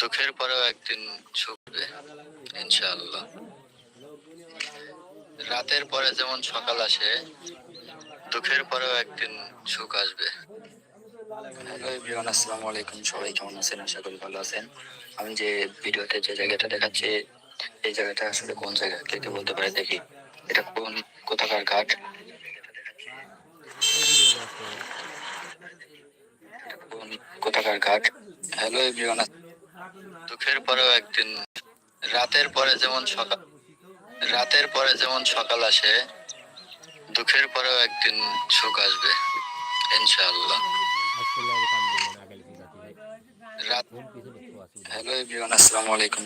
দুঃখের পরেও একদিন ছুটবে, ইনশাআল্লাহ। রাতের পরে যেমন সকাল আসে, দুঃখের পরেও একদিন সুখ আসবে। হ্যালো আলাইকুম। সবাই কেমন আছেন? আশা করি ভালো আছেন। আমি যে ভিডিওতে যে জায়গাটা দেখাচ্ছি, এই জায়গাটা আসলে কোন জায়গা? কে বলতে পারে দেখি। এটা কোন কোথাকার ঘাট? কোন কোথাকার ঘাট? হ্যালো এভরিওয়ান দুঃখের পরেও একদিন রাতের পরে যেমন সকাল রাতের পরে যেমন সকাল আসে দুঃখের পরেও একদিন সুখ আসবে ইনশাআল্লাহ। হ্যালো এভরিওয়ান আসসালামু আলাইকুম।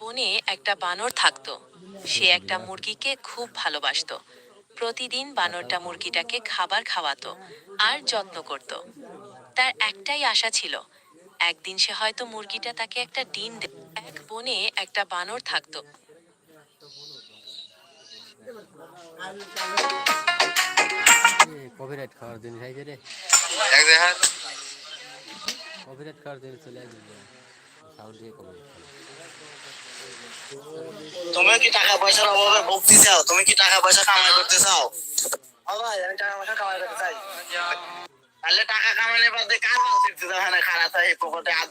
বনে একটা বানর থাকতো। সে একটা মুরগিকে খুব ভালোবাসতো। প্রতিদিন বানরটা মুরগিটাকে খাবার খাওয়াতো আর যত্ন করত। তার একটাই আশা ছিল। একদিন সে হয়তো মুরগিটা তাকে একটা ডিম দে এক বনে একটা বানর থাকতো। কপিরাইট খাওয়ার দিন খাইছে রে? এক দেখা কপিরাইট খাওয়ার দিন চলে আসবে। সাউন্ড দিয়ে কপিরাইট তুমি কি টাকা পয়সার অভাবে ভক্তি চাও? তুমি কি টাকা পয়সা কামাই করতে চাও? ভাই আমি টাকা পয়সা কামাই করতে চাই। তাহলে টাকা কামানোর বাদ হ্যাঁ খারাপ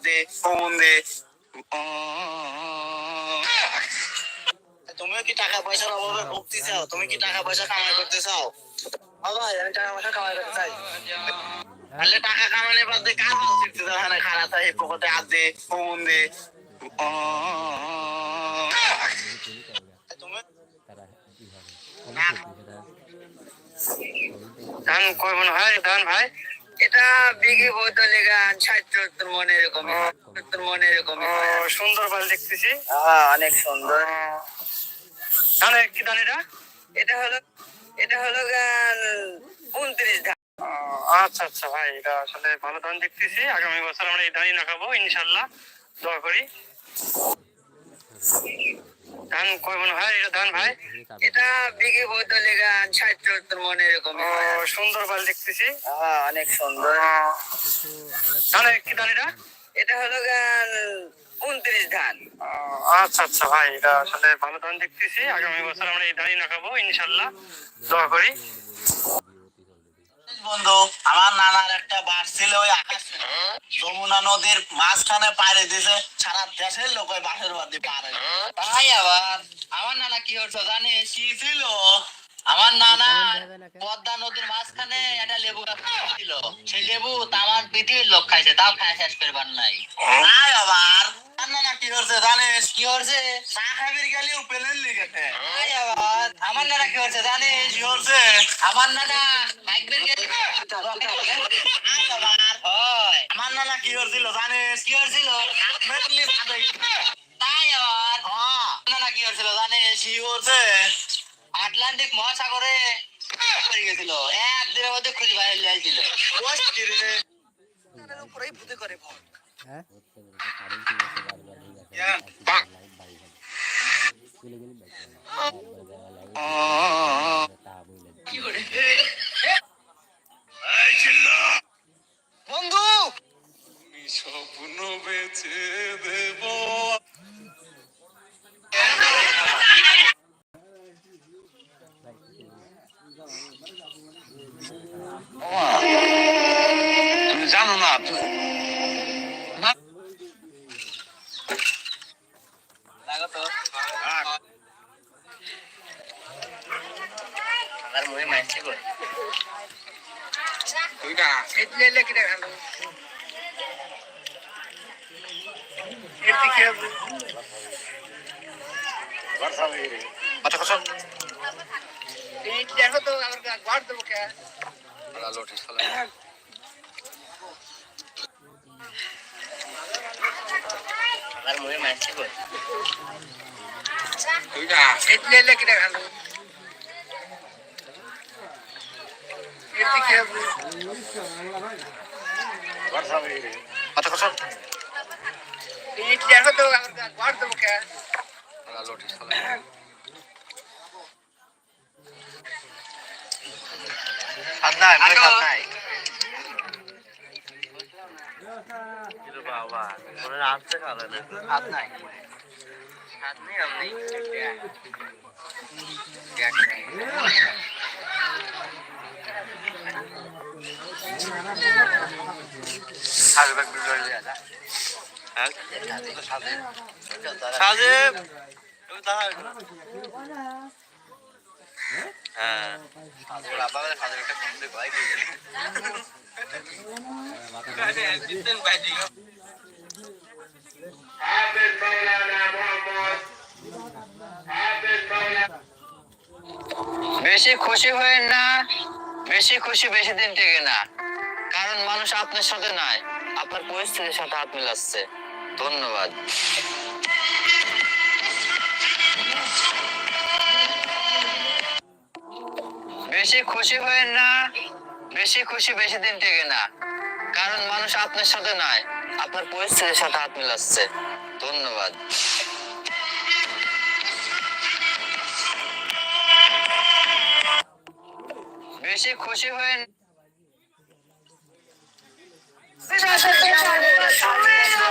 দে ফোন দে। তুমিও কি টাকা পয়সার অভাবে ভক্তি চাও? তুমি কি টাকা পয়সা কামাই করতে চাও? আমি টাকা পয়সা কামাই করতে চাই। তাহলে টাকা কার ভালো দেখতে যাও হ্যাঁ খারাপ দে ফোন দে। ধান কয় মনে হয় ধান ভাই। এটা বিঘি বোতলে গান ষাট সত্তর মনে এরকম সত্তর মনে এরকম সুন্দর বাল দেখতেছি। হ্যাঁ অনেক সুন্দর। ধানের কি ধান এটা? এটা হলো এটা হলো গান উনত্রিশ ধান আচ্ছা আচ্ছা ভাই এটা আসলে ভালো ধান দেখতেছি। আগামী বছর আমরা এই ধানই লাগাবো ইনশাল্লাহ। দোয়া করি। ধান কয় মনে হয়? এটা ধান ভাই। এটা বিঘি বোতলে গান ষাট সত্তর মনে এরকম। সুন্দর বাল দেখতেছি। হ্যাঁ অনেক সুন্দর। ধানের কি ধান এটা? এটা হলো গান উনত্রিশ ধান। আচ্ছা আচ্ছা ভাই এটা আসলে ভালো ধান দেখতেছি। আগামী বছর আমরা এই ধানই লাগাবো ইনশাল্লাহ। দোয়া করি। বন্ধু, আমার নানার একটা বাস ছিল ওই আকাশ। যমুনা নদীর মাঝখানে পাড়ে দিয়েছে সারা দেশের লোক ওই বাসের বাদ দিয়ে তাই আবার আমার নানা কি হচ্ছে জানিস? কি ছিল? আমার নানা পদ্মা নদীর মাঝখানে একটা লেবু ছিল। সেই লেবু তো আমার পৃথিবীর লোক খাইছে, তাও খাই শেষ করবার নাই। তাই আবার নানা কি হচ্ছে জানিস? কি লিগেছে আমার নানা কি হচ্ছে জানিস? কি হচ্ছে আমার নানা আমার নানা কি করছিল জানিস? কি করছিল তাই আবার নানা কি করছিল জানিস কি করছে আটলান্টিক মহাসাগরে পড়ে গেছিল একদিনের মধ্যে খুঁজে বাইরে উপরেই ভূতে করে আচ্ছা কথা দেখো তো আমার ঘর দেবো কে লোটিস ফেলা আমার মুখে মারছি গো আচ্ছা কথা দেখো তো আমার ঘর দেবো কে লোটিস ফেলা হাত নাই মুখে হাত নাই বাবা আসতে না হাত নাই হাত নেই আপনি সাজু ব্যাগ বিল হয়ে যায় হ্যাঁ বেশি খুশি হয়েন না বেশি খুশি বেশি দিন টেকে না। কারণ মানুষ আপনার সাথে নাই। আপনার পরিস্থিতির সাথে হাত মিলাচ্ছে। ধন্যবাদ। বেশি খুশি হয়েন না, বেশি খুশি, বেশি দিন না। কারণ মানুষ আপনার সাথে নাই, আপনার পরিস্থিতির সাথে হাত মিলাচ্ছে। ধন্যবাদ। বেশি খুশি হয়েন 谢谢上哥哥，救命！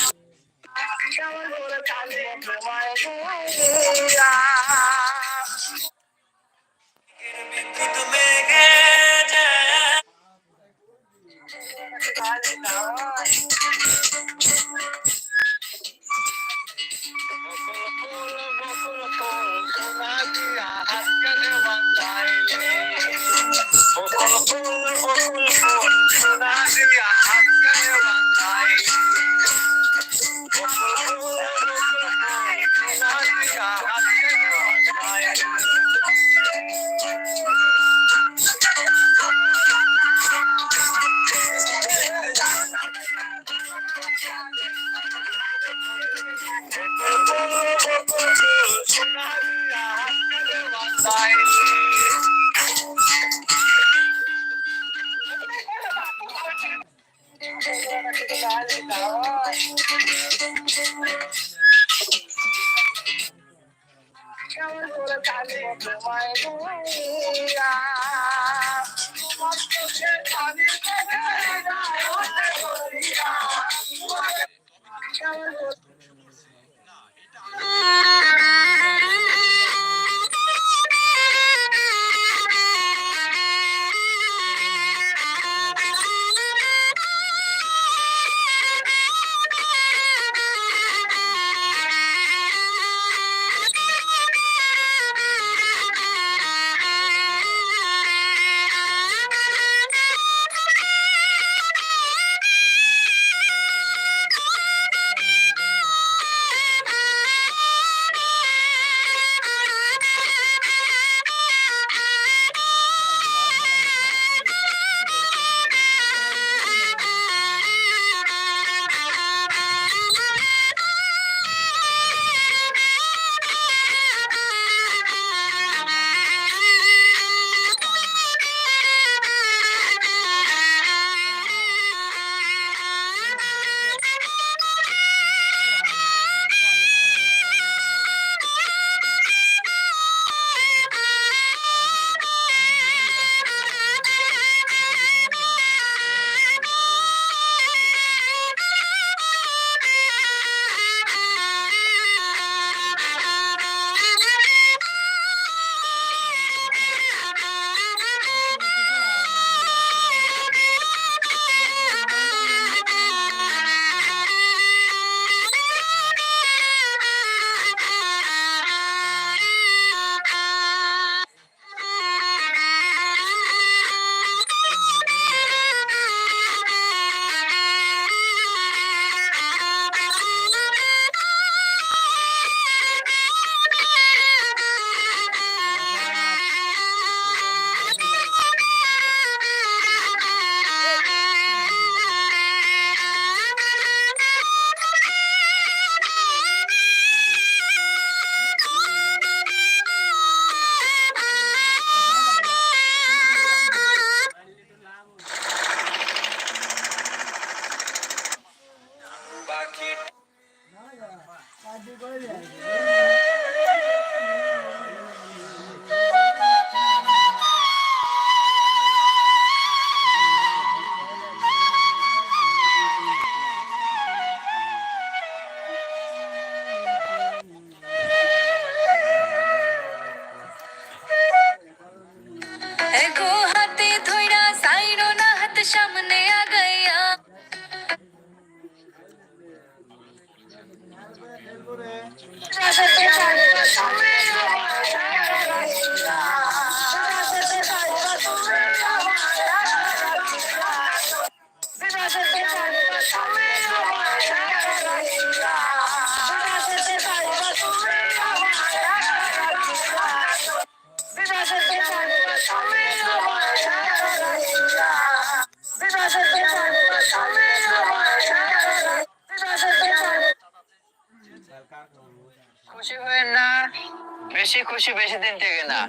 মানুষই বেশি দিন টেকে না।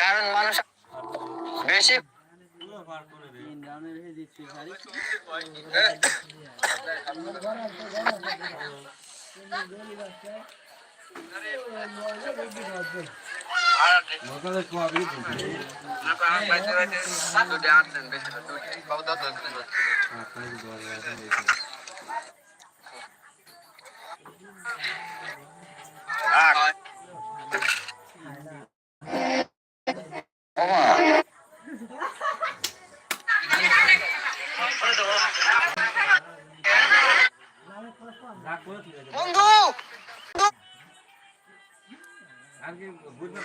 কারণ মানুষ বেশি বন্ধু! আর বুঝবেন